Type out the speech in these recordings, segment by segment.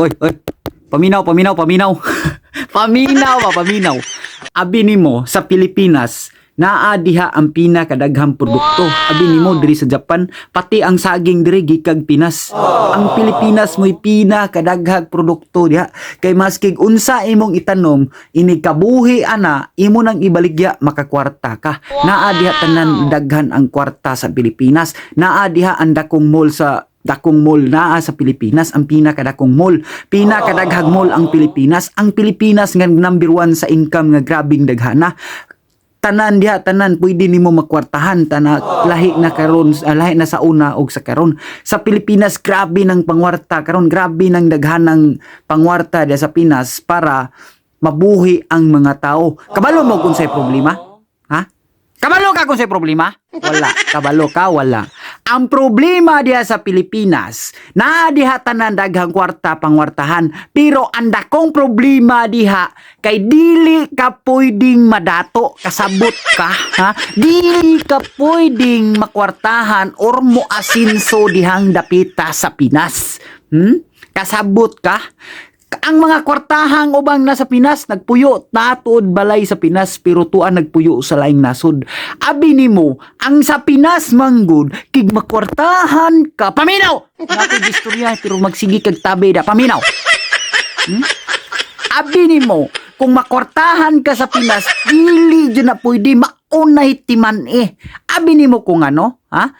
oy, oy. Paminaw, paminaw, paminaw. paminaw ba, paminaw. Abi nimo sa Pilipinas, naa diha ang pinakadaghang produkto. Abi nimo diri sa Japan, pati ang saging diri gikag Pinas. Ang Pilipinas mo'y pinakadaghang produkto diha. Kay maskig unsa imong itanong, ini kabuhi ana, imo nang ibaligya makakwarta ka. Naa diha tanan daghan ang kwarta sa Pilipinas. Naa diha ang dakong mall sa dakong mall naa sa Pilipinas ang pinakadakong mall. Pinakadaghang mall ang Pilipinas. Ang Pilipinas nga number one sa income nga grabing daghana tanan diha tanan pwede nimo makwartahan. Tana lahi na karon ah, lahi na sa una og sa karon. Sa Pilipinas grabe ng pangwarta karon. Grabe ng daghanang pangwarta diha sa Pinas para mabuhi ang mga tao. Kabalo mo kung say problema? Ha? Kabalo ka kung say problema? Wala. Kabalo ka? Wala ang problema diha sa Pilipinas, naa diha tanan daghang kwarta pangwartahan, pero ang dakong problema diha kay dili ka pwedeng madato kasabot ka, ha? Dili ka pwedeng makwartahan or moasinso dihang dapita sa Pinas. Hmm? Kasabot ka? Ang mga kwartahang ubang nasa Pinas nagpuyo. Tatod balay sa Pinas pero tuan nagpuyo sa laing nasod. Abi nimo ang sa Pinas manggod kig makwartahan ka. Paminaw! Nato istorya pero magsigi kag tabi da. Paminaw! Hmm? abi nimo kung makwartahan ka sa Pinas dili jud na pwede maunay timan eh. Abi nimo kung ano ha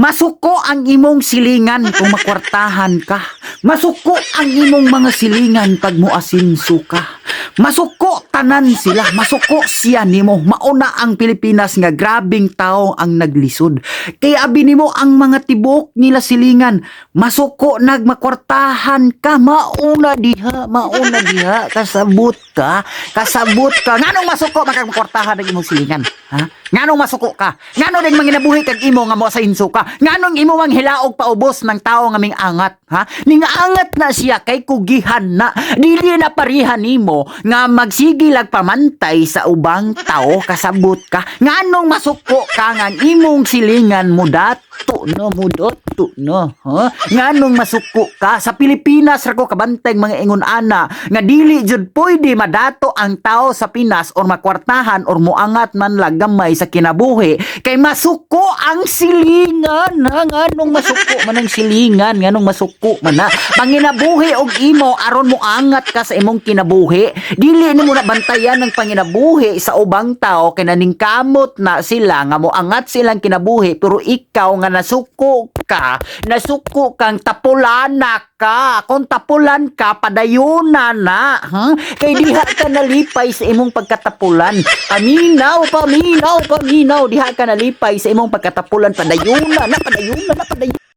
Masuko ang imong silingan kung makwartahan ka. Masuko ang imong mga silingan pag muasinso ka. Masuko tanan sila. Masuko siya nimo. Mauna ang Pilipinas nga grabing tao ang naglisod. Kaya abi nimo ang mga tibok nila silingan. Masuko nagmakwartahan ka. Mauna diha. Mauna diha. Kasabot ka. Kasabot ka. Nganong masuko makagmakwartahan ng imong silingan? Ha? Nganong masuko ka? Ngano din manginabuhi kag imo nga mo sa inso ka? Nganong imo mang hilaog paubos ng tao nga ming angat, ha? Ning angat na siya kay kugihan na. Dili na parihan nimo nga magsigilag pamantay sa ubang tao kasabot ka. Nganong masuko ka nga imong silingan mo dato no mo dato no, ha? Nganong masuko ka sa Pilipinas ra ko kabantay mga ingon ana nga dili jud pwede madato ang tao sa Pinas or makwartahan or moangat man lang gamay sa kinabuhi kay masuko ang silingan ha? Nganong masuko man ang silingan nganong masuko man na panginabuhi og imo aron mo angat ka sa imong kinabuhi. Dili nimo na bantayan ng panginabuhi sa ubang tao kay naningkamot na sila nga mo angat silang kinabuhi pero ikaw nga nasuko ka nasuko kang tapulana ka kung tapulan ka padayunan na ha? Kay diha ka nalipay sa imong pagkatapulan. Paminaw paminaw paminaw. Diha ka nalipay sa imong pagkatapulan padayunan na padayunan na padayunan